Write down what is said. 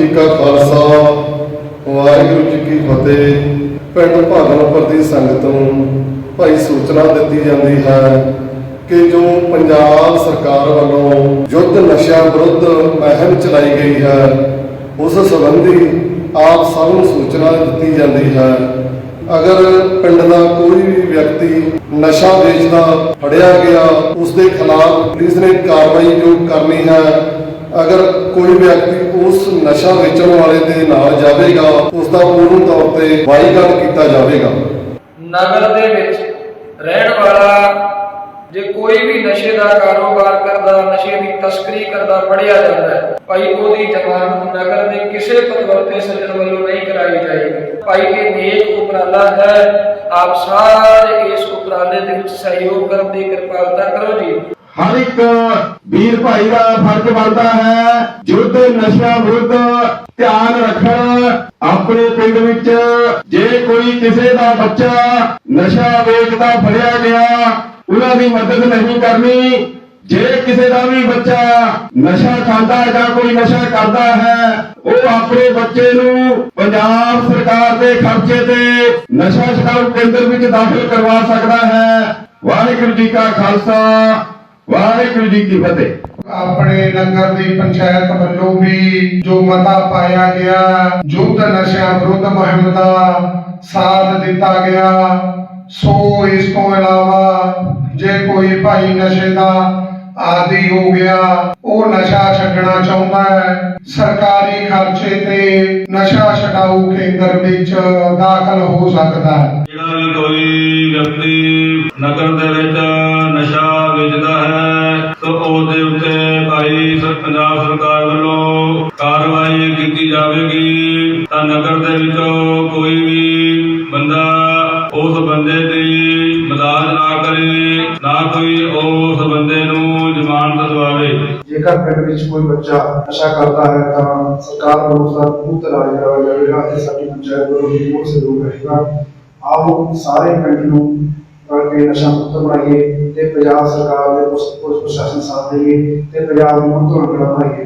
ਜੀ ਕਾ ਖਾਲਸਾ, ਵਾਹਿਗੁਰੂ ਜੀ ਕੀ ਫਤਿਹ। ਪਿੰਡ ਭਾਗਲਪੁਰ ਦੀ ਸੰਗਤ ਨੂੰ ਭਾਈ ਸੂਚਨਾ ਦਿੱਤੀ ਜਾਂਦੀ ਹੈ ਕਿ ਜੋ ਪੰਜਾਬ ਸਰਕਾਰ ਵੱਲੋਂ ਯੁੱਧ ਨਸ਼ਾ ਵਿਰੁੱਧ ਮੁਹਿੰਮ ਚਲਾਈ ਗਈ ਹੈ, ਉਸ ਸੰਬੰਧੀ ਆਪ ਸਭ ਨੂੰ ਸੂਚਨਾ ਦਿੱਤੀ ਜਾਂਦੀ ਹੈ। ਅਗਰ ਪਿੰਡ ਦਾ ਕੋਈ ਵੀ ਵਿਅਕਤੀ ਨਸ਼ਾ ਵੇਚਦਾ, ਫੜਿਆ ਗਿਆ ਉਸ ਦੇ ਖਿਲਾਫ ਪੁਲਿਸ ਨੇ ਕਾਰਵਾਈ ਜੋ ਕਰਨੀ ਹੈ ਅਗਰ ਕੋਈ ਵਿਅਕਤੀ ਉਸ ਨਸ਼ਾ ਵੇਚਣ ਵਾਲੇ ਦੇ ਨਾਲ ਜਾਵੇਗਾ ਉਸ ਦਾ ਪੂਰਨ ਤੌਰ ਤੇ ਵਾਈਕਾਟ ਕੀਤਾ ਜਾਵੇਗਾ। ਨਗਰ ਦੇ ਵਿੱਚ ਰਹਿਣ ਵਾਲਾ ਜੇ ਕੋਈ ਵੀ ਨਸ਼ੇ ਦਾ ਕਾਰੋਬਾਰ ਕਰਦਾ, ਨਸ਼ੇ ਦੀ ਤਸਕਰੀ ਕਰਦਾ, ਫੜਿਆ ਜਾਂਦਾ ਹੈ, ਭਾਈ ਉਹਦੀ ਜ਼ਮਾਨਤ ਨਗਰ ਦੇ ਕਿਸੇ ਪਤਵਰਤੇ ਸੱਜਣ ਵੱਲੋਂ ਨਹੀਂ ਕਰਾਈ ਜਾਏਗੀ। ਭਾਈ ਇਹ ਨੇਕ ਉਪਰਾਲਾ ਹੈ। ਆਪ ਸਾਰੇ ਇਸ ਉਪਰਾਲੇ ਦੇ ਵਿੱਚ ਸਹਿਯੋਗ ਕਰਨ ਦੀ ਕਿਰਪਾਲਤਾ ਕਰੋ ਜੀ। ਹਰ ਇੱਕ ਵੀਰ ਭਾਈ ਦਾ ਫਰਜ਼ ਬਣਦਾ ਹੈ ਯੁੱਧ ਨਸ਼ਾ ਵਿਰੁੱਧ ਧਿਆਨ ਰੱਖਣ। ਆਪਣੇ ਪਿੰਡ ਵਿੱਚ ਜੇ ਕੋਈ ਕਿਸੇ ਦਾ ਬੱਚਾ ਨਸ਼ਾ ਵੇਚਦਾ, ਫੜਿਆ ਗਿਆ, ਉਹਨਾਂ ਦੀ ਮਦਦ ਨਹੀਂ ਕਰਨੀ। ਜੇ ਕਿਸੇ ਦਾ ਵੀ ਬੱਚਾ ਨਸ਼ਾ ਖਾਂਦਾ ਜਾਂ ਕੋਈ ਨਸ਼ਾ ਕਰਦਾ ਹੈ, ਉਹ ਆਪਣੇ ਬੱਚੇ ਨੂੰ ਪੰਜਾਬ ਸਰਕਾਰ ਦੇ ਖਰਚੇ ਤੇ ਨਸ਼ਾ ਛਡਾਊ ਕੇਂਦਰ ਵਿੱਚ ਦਾਖਲ ਕਰਵਾ ਸਕਦਾ ਹੈ। ਵਾਹਿਗੁਰੂ ਜੀ ਕਾ ਖਾਲਸਾ। ਵਾਹਿਗੁਰੂ ਜੀ ਕੀ ਫਤਿਹ। ਆਪਣੇ ਨਗਰ ਦੀ ਪੰਚਾਇਤ ਵੱਲੋਂ ਵੀ ਜੋ ਮਤਾ ਪਾਇਆ ਗਿਆ ਯੁੱਧ ਨਸ਼ਾ ਵਿਰੁੱਧ ਮੁਹਿੰਮ ਦਾ ਸਾਥ ਦਿੱਤਾ ਗਿਆ। ਸੋ ਇਸ ਤੋਂ ਇਲਾਵਾ ਜੇ ਕੋਈ ਭਾਈ ਨਸ਼ੇ ਦਾ ਆਦੀ ਹੋ ਗਿਆ ਉਹ ਨਸ਼ਾ ਛੱਡਣਾ ਚਾਹੁੰਦਾ ਹੈ। ਸਰਕਾਰੀ ਖਰਚੇ ਤੇ ਨਸ਼ਾ ਛਡਾਊ ਕੇਂਦਰ ਵਿੱਚ ਦਾਖਲ ਹੋ ਸਕਦਾ ਹੈ। ਜਿਹੜਾ ਵੀ ਕੋਈ ਵਿਅਕਤੀ ਨਗਰ ਦੇ ਵਿੱਚ ਨਸ਼ਾ ਵੇਚਦਾ ਜਾਵੇਗੀ, ਤਾਂ ਨਗਰ ਦੇ ਵਿੱਚੋਂ ਕੋਈ ਵੀ ਬੰਦਾ ਉਸ ਬੰਦੇ ਦੀ ਮਦਦ ਨਾ ਕਰੇ, ਨਾ ਕੋਈ ਉਸ ਬੰਦੇ ਨੂੰ ਜ਼ਮਾਨਤ ਦਵਾਵੇ। ਜੇਕਰ ਪਿੰਡ ਵਿੱਚ ਕੋਈ ਬੱਚਾ ਨਸ਼ਾ ਕਰਦਾ ਹੈ, ਤਾਂ ਸਰਕਾਰ ਵੱਲੋਂ ਉਸ ਦਾ ਮੁਫਤ ਇਲਾਜ ਕਰਾਇਆ ਜਾਵੇਗਾ ਅਤੇ ਸਾਡੀ ਪੰਚਾਇਤ ਵੱਲੋਂ ਵੀ ਬਹੁਤ ਸਹਿਯੋਗ ਰਹੇਗਾ। ਆਓ ਸਾਰੇ ਪਿੰਡ ਨੂੰ ਰਲ ਨਸ਼ਾ ਮੁਕਤ ਬਣਾਈਏ ਤੇ ਪੰਜਾਬ ਸਰਕਾਰ ਦੇ ਪੁਲਿਸ ਪ੍ਰਸ਼ਾਸਨ ਸਾਥ ਦੇਈਏ ਤੇ ਪੰਜਾਬ ਨੂੰ ਮੁਕਤ ਬਣਾਈਏ।